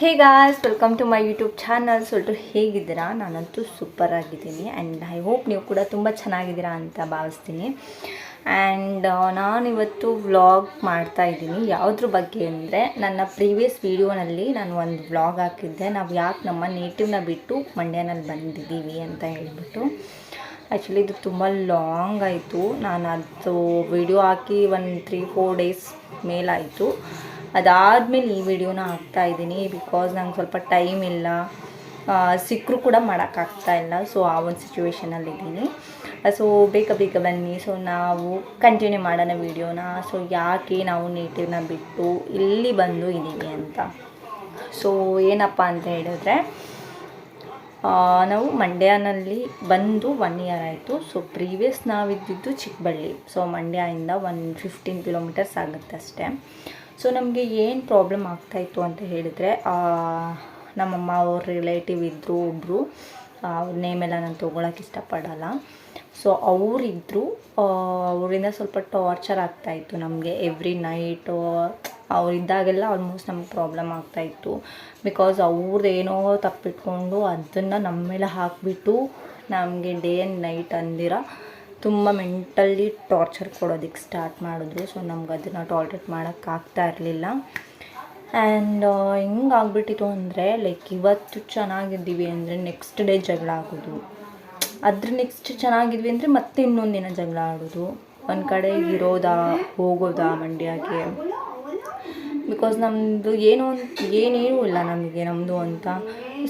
Hey guys welcome to my YouTube channel ಸ್ವಲ್ಪ ಹೇಗಿದ್ದೀರಾ? ನಾನಂತೂ ಸೂಪರ್ ಆಗಿದ್ದೀನಿ ಆ್ಯಂಡ್ ಐ ಹೋಪ್ ನೀವು ಕೂಡ ತುಂಬ ಚೆನ್ನಾಗಿದ್ದೀರಾ ಅಂತ ಭಾವಿಸ್ತೀನಿ. ಆ್ಯಂಡ್ ನಾನಿವತ್ತು ವ್ಲಾಗ್ ಮಾಡ್ತಾ ಇದ್ದೀನಿ. ಯಾವುದ್ರ ಬಗ್ಗೆ ಅಂದರೆ, ನನ್ನ ಪ್ರೀವಿಯಸ್ ವೀಡಿಯೋನಲ್ಲಿ ನಾನು ಒಂದು ವ್ಲಾಗ್ ಹಾಕಿದ್ದೆ. ನಾವು ಯಾಕೆ ನಮ್ಮ ನೇಟಿವ್ನ ಬಿಟ್ಟು ಮಂಡ್ಯನಲ್ಲಿ ಬಂದಿದ್ದೀವಿ ಅಂತ ಹೇಳ್ಬಿಟ್ಟು. ಆ್ಯಕ್ಚುಲಿ ಇದು ತುಂಬ ಲಾಂಗ್ ಆಯಿತು. ನಾನು ಅದು ವಿಡಿಯೋ ಹಾಕಿ ಒಂದು ತ್ರೀ ಫೋರ್ ಡೇಸ್ ಮೇಲಾಯಿತು. ಅದಾದಮೇಲೆ ಈ ವಿಡಿಯೋನ ಹಾಕ್ತಾ ಇದ್ದೀನಿ ಬಿಕಾಸ್ ನಂಗೆ ಸ್ವಲ್ಪ ಟೈಮ್ ಇಲ್ಲ. ಸಿಕ್ಕರೂ ಕೂಡ ಮಾಡೋಕ್ಕಾಗ್ತಾ ಇಲ್ಲ. ಸೊ ಆ ಒಂದು ಸಿಚುವೇಶನಲ್ಲಿ ಇದ್ದೀನಿ. ಸೊ ಬೇಗ ಬೇಗ ಬನ್ನಿ. ಸೊ ನಾವು ಕಂಟಿನ್ಯೂ ಮಾಡೋಣ ವಿಡಿಯೋನ. ಸೊ ಯಾಕೆ ನಾವು ನೇಟಿವ್ನ ಬಿಟ್ಟು ಇಲ್ಲಿ ಬಂದು ಇದ್ದೀವಿ ಅಂತ. ಸೊ ಏನಪ್ಪ ಅಂತ ಹೇಳಿದ್ರೆ ನಾವು ಮಂಡ್ಯನಲ್ಲಿ ಬಂದು ಒನ್ ಇಯರ್ ಆಯಿತು. ಸೊ ಪ್ರೀವಿಯಸ್ ನಾವಿದ್ದಿದ್ದು ಚಿಕ್ಕಬಳ್ಳಿ. ಸೊ ಮಂಡ್ಯದಿಂದ ಒನ್ ಫಿಫ್ಟೀನ್ ಕಿಲೋಮೀಟರ್ಸ್ ಆಗುತ್ತೆ ಅಷ್ಟೇ. ಸೊ ನಮಗೆ ಏನು ಪ್ರಾಬ್ಲಮ್ ಆಗ್ತಾಯಿತ್ತು ಅಂತ ಹೇಳಿದರೆ ನಮ್ಮಮ್ಮ ಅವ್ರ ರಿಲೇಟಿವ್ ಇದ್ದರು ಒಬ್ಬರು ಅವ್ರ ನೇಮೆಲ್ಲ ನಾನು ತೊಗೊಳಕ್ಕೆ ಇಷ್ಟಪಡಲ್ಲ. ಸೊ ಅವರಿದ್ದರು ಅವರಿಂದ ಸ್ವಲ್ಪ ಟಾರ್ಚರ್ ಆಗ್ತಾಯಿತ್ತು ನಮಗೆ ಎವ್ರಿ ನೈಟು ಅವರಿದ್ದಾಗೆಲ್ಲ ಆಲ್ಮೋಸ್ಟ್ ನಮ್ಗೆ ಪ್ರಾಬ್ಲಮ್ ಆಗ್ತಾಯಿತ್ತು. ಬಿಕಾಸ್ ಅವ್ರದ್ದು ಏನೋ ತಪ್ಪಿಟ್ಕೊಂಡು ಅದನ್ನು ನಮ್ಮ ಮೇಲೆ ಹಾಕಿಬಿಟ್ಟು ನಮಗೆ ಡೇ ಆ್ಯಂಡ್ ನೈಟ್ ಅಂದಿರ ತುಂಬ ಮೆಂಟಲಿ ಟಾರ್ಚರ್ ಕೊಡೋದಕ್ಕೆ ಸ್ಟಾರ್ಟ್ ಮಾಡಿದ್ರು. ಸೊ ನಮ್ಗೆ ಅದನ್ನು ಟಾಲ್ರೇಟ್ ಮಾಡೋಕ್ಕಾಗ್ತಾ ಇರಲಿಲ್ಲ. ಆ್ಯಂಡ್ ಹೆಂಗೆ ಆಗ್ಬಿಟ್ಟಿತ್ತು ಅಂದರೆ ಲೈಕ್ ಇವತ್ತು ಚೆನ್ನಾಗಿದ್ದೀವಿ ಅಂದರೆ ನೆಕ್ಸ್ಟ್ ಡೇ ಜಗಳ ಆಗೋದು. ಅದ್ರ ನೆಕ್ಸ್ಟ್ ಚೆನ್ನಾಗಿದ್ವಿ ಅಂದರೆ ಮತ್ತೆ ಇನ್ನೊಂದು ದಿನ ಜಗಳ ಆಡೋದು. ಒಂದು ಕಡೆ ಇರೋದಾ, ಹೋಗೋದಾ ಮಂಡ್ಯಕ್ಕೆ? ಬಿಕಾಸ್ ನಮ್ಮದು ಏನೋ ಏನೇನೂ ಇಲ್ಲ ನಮಗೆ ನಮ್ಮದು ಅಂತ.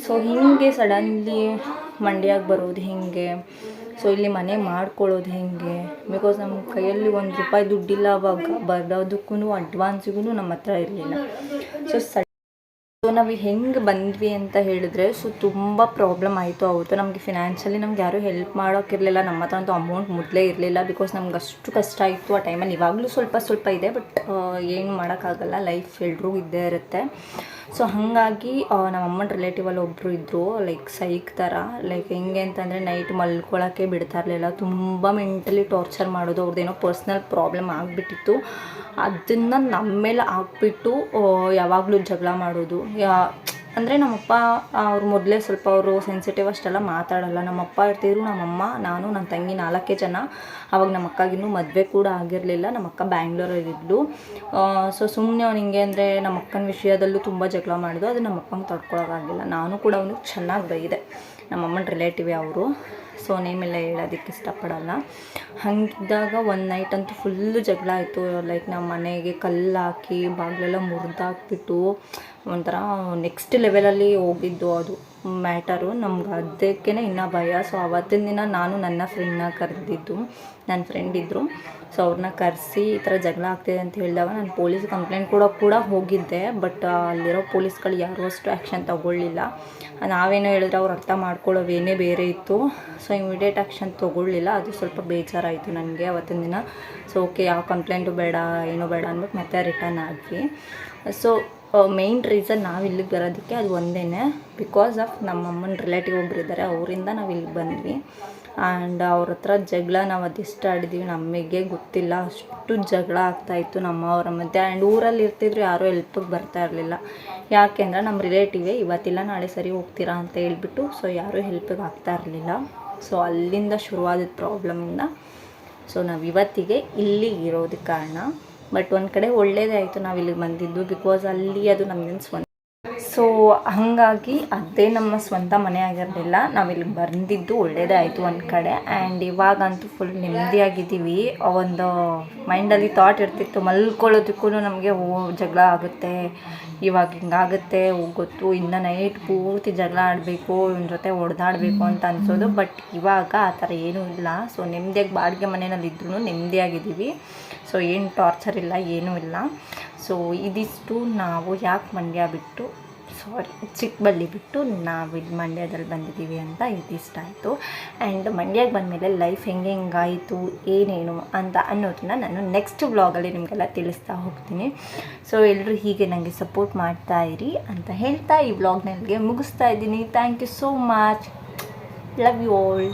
ಸೊ ಹೀಗೆ ಸಡನ್ಲಿ ಮಂಡ್ಯಾಗೆ ಬರೋದು ಹೇಗೆ. ಸೊ ಇಲ್ಲಿ ಮನೆ ಮಾಡ್ಕೊಳ್ಳೋದು ಹೇಗೆ? ಬಿಕಾಸ್ ನಮ್ಮ ಕೈಯಲ್ಲಿ ಒಂದು ರೂಪಾಯಿ ದುಡ್ಡಿಲ್ಲ ಅವಾಗ ಬರೋದಕ್ಕೂ ಅಡ್ವಾನ್ಸಿಗೂ ನಮ್ಮ ಹತ್ರ ಇರಲಿಲ್ಲ. ಸೊ ಸೊ ನಾವು ಹೆಂಗೆ ಬಂದ್ವಿ ಅಂತ ಹೇಳಿದ್ರೆ ಸೊ ತುಂಬ ಪ್ರಾಬ್ಲಮ್ ಆಯಿತು ಅವತ್ತು. ನಮಗೆ ಫಿನಾನ್ಷಿಯಲಿ ನಮ್ಗೆ ಯಾರೂ ಹೆಲ್ಪ್ ಮಾಡೋಕ್ಕಿರಲಿಲ್ಲ ನಮ್ಮ ಹತ್ರ ಅಂತೂ ಅಮೌಂಟ್ ಮೊದಲೇ ಇರಲಿಲ್ಲ ಬಿಕಾಸ್ ನಮ್ಗೆ ಅಷ್ಟು ಕಷ್ಟ ಇತ್ತು ಆ ಟೈಮಲ್ಲಿ ಇವಾಗಲೂ ಸ್ವಲ್ಪ ಸ್ವಲ್ಪ ಇದೆ ಬಟ್ ಏನು ಮಾಡೋಕ್ಕಾಗಲ್ಲ. ಲೈಫ್ ಎಲ್ಲರೂ ಇದ್ದೇ ಇರುತ್ತೆ. ಸೊ ಹಾಗಾಗಿ ನಮ್ಮ ಅಮ್ಮನ ರಿಲೇಟಿವಲ್ಲಿ ಒಬ್ಬರು ಇದ್ದರು ಲೈಕ್ ಸೈಕ್ ಥರ ಲೈಕ್ ಹೆಂಗೆ ಅಂತಂದರೆ ನೈಟ್ ಮಲ್ಕೊಳ್ಳೋಕ್ಕೆ ಬಿಡ್ತಾ ಇರಲಿಲ್ಲ. ತುಂಬ ಮೆಂಟಲಿ ಟಾರ್ಚರ್ ಮಾಡೋದು. ಅವ್ರದ್ದೇನೋ ಪರ್ಸ್ನಲ್ ಪ್ರಾಬ್ಲಮ್ ಆಗಿಬಿಟ್ಟಿತ್ತು. ಅದನ್ನು ನಮ್ಮ ಮೇಲೆ ಹಾಕ್ಬಿಟ್ಟು ಯಾವಾಗಲೂ ಜಗಳ ಮಾಡೋದು. ಯಾ, ಅಂದರೆ ನಮ್ಮಪ್ಪ ಅವ್ರು ಮೊದಲೇ ಸ್ವಲ್ಪ ಅವರು ಸೆನ್ಸಿಟಿವ್ ಅಷ್ಟೆಲ್ಲ ಮಾತಾಡಲ್ಲ. ನಮ್ಮಪ್ಪ ಇರ್ತಿದ್ರು, ನಮ್ಮಮ್ಮ, ನಾನು ನನ್ನ ತಂಗಿ ನಾಲ್ಕೇ ಜನ. ಅವಾಗ ನಮ್ಮ ಅಕ್ಕಗಿನ್ನೂ ಮದುವೆ ಕೂಡ ಆಗಿರಲಿಲ್ಲ. ನಮ್ಮ ಅಕ್ಕ ಸೊ ಸುಮ್ಮನೆ ಅವ್ನು ಹಿಂಗೆ ಅಂದರೆ ನಮ್ಮ ಅಕ್ಕನ ವಿಷಯದಲ್ಲೂ ತುಂಬ ಜಗಳ ಮಾಡಿದ್ರು ಅದು ನಮ್ಮ ಅಪ್ಪಂಗೆ ತಡ್ಕೊಳಕ್ಕಾಗಿಲ್ಲ ನಾನು ಕೂಡ ಅವನಿಗೆ ಚೆನ್ನಾಗಿ ಬೈದೆ. ನಮ್ಮಮ್ಮನ ರಿಲೇಟಿವೇ ಅವರು ಸೊ ನೇಮೆಲ್ಲ ಹೇಳೋದಕ್ಕೆ ಇಷ್ಟಪಡಲ್ಲ. ಹಂಗಿದ್ದಾಗ ಒಂದು ನೈಟ್ ಅಂತೂ ಫುಲ್ಲು ಜಗಳ ಆಯಿತು. ಲೈಕ್ ನಮ್ಮ ಮನೆಗೆ ಕಲ್ಲು ಹಾಕಿ ಬಾಗಿಲೆಲ್ಲ ಮುರಿದಾಕ್ಬಿಟ್ಟು ಒಂಥರ ನೆಕ್ಸ್ಟ್ ಲೆವೆಲಲ್ಲಿ ಹೋಗಿದ್ದು ಅದು. ಮ್ಯಾಟರು. ನಮ್ಗೆ ಅದಕ್ಕೇ ಇನ್ನೂ ಭಯ. ಸೊ ಅವತ್ತಿನ ದಿನ ನಾನು ನನ್ನ ಫ್ರೆಂಡ್ನ ಕರೆದಿದ್ದು. ನನ್ನ ಫ್ರೆಂಡ್ ಇದ್ದರು ಸೊ ಅವ್ರನ್ನ ಕರೆಸಿ ಈ ಥರ ಜಗಳ ಆಗ್ತಿದೆ ಅಂತ ಹೇಳಿದಾಗ ನಾನು ಪೊಲೀಸ್ ಕಂಪ್ಲೇಂಟ್ ಕೂಡ ಕೂಡ ಹೋಗಿದ್ದೆ. ಬಟ್ ಅಲ್ಲಿರೋ ಪೊಲೀಸ್ಗಳು ಯಾರೂ ಅಷ್ಟು ಆ್ಯಕ್ಷನ್ ತೊಗೊಳ್ಳಿಲ್ಲ. ನಾವೇನೋ ಹೇಳಿದ್ರೆ ಅವ್ರು ಅರ್ಥ ಮಾಡ್ಕೊಳ್ಳೋವೇನೇ ಬೇರೆ ಇತ್ತು. ಸೊ ಇಮಿಡಿಯೇಟ್ ಆ್ಯಕ್ಷನ್ ತೊಗೊಳ್ಳಿಲ್ಲ. ಅದು ಸ್ವಲ್ಪ ಬೇಜಾರಾಯಿತು ನನಗೆ ಅವತ್ತಿನ ದಿನ. ಸೊ ಓಕೆ ಯಾವ ಕಂಪ್ಲೇಂಟು ಬೇಡ, ಏನೂ ಬೇಡ ಅಂದ್ಬಿಟ್ಟು ಮತ್ತೆ ರಿಟರ್ನ್ ಆಗಿ ಸೊ ಮೇಯ್ನ್ ರೀಸನ್ ನಾವು ಇಲ್ಲಿಗೆ ಬರೋದಕ್ಕೆ ಅದು ಒಂದೇ ಬಿಕಾಸ್ ಆಫ್ ನಮ್ಮ ಅಮ್ಮನ ರಿಲೇಟಿವ್ ಒಬ್ರು ಇದ್ದಾರೆ ಅವರಿಂದ ನಾವು ಇಲ್ಲಿಗೆ ಬಂದ್ವಿ. ಆ್ಯಂಡ್ ಅವ್ರ ಹತ್ರ ಜಗಳ ನಾವು ಅದೆಷ್ಟು ಆಡಿದ್ವಿ ನಮಗೆ ಗೊತ್ತಿಲ್ಲ. ಅಷ್ಟು ಜಗಳ ಆಗ್ತಾಯಿತ್ತು ನಮ್ಮ ಅವರ ಮಧ್ಯೆ. ಆ್ಯಂಡ್ ಊರಲ್ಲಿ ಇರ್ತಿದ್ರು ಯಾರೂ ಹೆಲ್ಪಿಗೆ ಬರ್ತಾ ಇರಲಿಲ್ಲ. ಯಾಕೆಂದ್ರೆ ನಮ್ಮ ರಿಲೇಟಿವೇ ಇವತ್ತಿಲ್ಲ, ನಾಳೆ ಸರಿ ಹೋಗ್ತೀರಾ? ಅಂತ ಹೇಳ್ಬಿಟ್ಟು ಸೊ ಯಾರೂ ಹೆಲ್ಪಿಗೆ ಆಗ್ತಾ ಇರಲಿಲ್ಲ. ಸೊ ಅಲ್ಲಿಂದ ಶುರುವಾದ ಪ್ರಾಬ್ಲಮಿಂದ ಸೊ ನಾವು ಇವತ್ತಿಗೆ ಇಲ್ಲಿ ಇರೋದಕ್ಕೆ ಕಾರಣ. ಬಟ್ ಒಂದು ಕಡೆ ಒಳ್ಳೇದೇ ಆಯಿತು ನಾವು ಇಲ್ಲಿಗೆ ಬಂದಿದ್ದು ಬಿಕಾಸ್ ಅಲ್ಲಿ ಅದು ನಮಗೇನು ಸ್ವಂತ. ಸೊ ಹಾಗಾಗಿ ಅದೇ ನಮ್ಮ ಸ್ವಂತ ಮನೆ ಆಗಿರಲಿಲ್ಲ. ನಾವು ಇಲ್ಲಿಗೆ ಬಂದಿದ್ದು ಒಳ್ಳೇದೇ ಆಯಿತು ಒಂದು ಕಡೆ. ಆ್ಯಂಡ್ ಇವಾಗಂತೂ ಫುಲ್ ನೆಮ್ಮದಿಯಾಗಿದ್ದೀವಿ. ಒಂದು ಮೈಂಡಲ್ಲಿ ಥಾಟ್ ಇರ್ತಿತ್ತು. ಮಲ್ಕೊಳ್ಳೋದಕ್ಕೂ ನಮಗೆ, ಓ, ಜಗಳ ಆಗುತ್ತೆ. ಇವಾಗ ಹಿಂಗಾಗುತ್ತೆ ಗೊತ್ತು. ಇನ್ನ ನೈಟ್ ಪೂರ್ತಿ ಜಗಳ ಆಡಬೇಕು. ಇವನ ಜೊತೆ ಹೊಡೆದಾಡಬೇಕು ಅಂತ ಅನ್ಸೋದು. ಬಟ್ ಇವಾಗ ಆ ಥರ ಏನೂ ಇಲ್ಲ. ಸೊ ನೆಮ್ಮದಿಯಾಗಿ ಬಾಡಿಗೆ ಮನೆಯಲ್ಲಿ ಇದ್ರೂ ನೆಮ್ಮದಿಯಾಗಿದ್ದೀವಿ. ಸೊ ಏನು ಟಾರ್ಚರ್ ಇಲ್ಲ, ಏನೂ ಇಲ್ಲ. ಸೊ ಇದಿಷ್ಟು ನಾವು ಯಾಕೆ ಮಂಡ್ಯ ಬಿಟ್ಟು ಸಾರಿ ಚಿಕ್ಕಬಳ್ಳಿ ಬಿಟ್ಟು ನಾವು ಇದು ಮಂಡ್ಯದಲ್ಲಿ ಬಂದಿದ್ದೀವಿ ಅಂತ ಇದಿಷ್ಟ ಆಯಿತು. ಆ್ಯಂಡ್ ಮಂಡ್ಯಕ್ಕೆ ಬಂದಮೇಲೆ ಲೈಫ್ ಹೆಂಗೆ ಹೆಂಗಾಯಿತು, ಏನೇನು ಅಂತ ಅನ್ನೋದನ್ನ ನಾನು ನೆಕ್ಸ್ಟ್ ವ್ಲಾಗಲ್ಲಿ ನಿಮಗೆಲ್ಲ ತಿಳಿಸ್ತಾ ಹೋಗ್ತೀನಿ. ಸೊ ಎಲ್ಲರೂ ಹೀಗೆ ನನಗೆ ಸಪೋರ್ಟ್ ಮಾಡ್ತಾ ಇರಿ ಅಂತ ಹೇಳ್ತಾ ಈ ವ್ಲಾಗ್ನಲ್ಲಿಗೆ ಮುಗಿಸ್ತಾ ಇದ್ದೀನಿ. Thank you so much love you all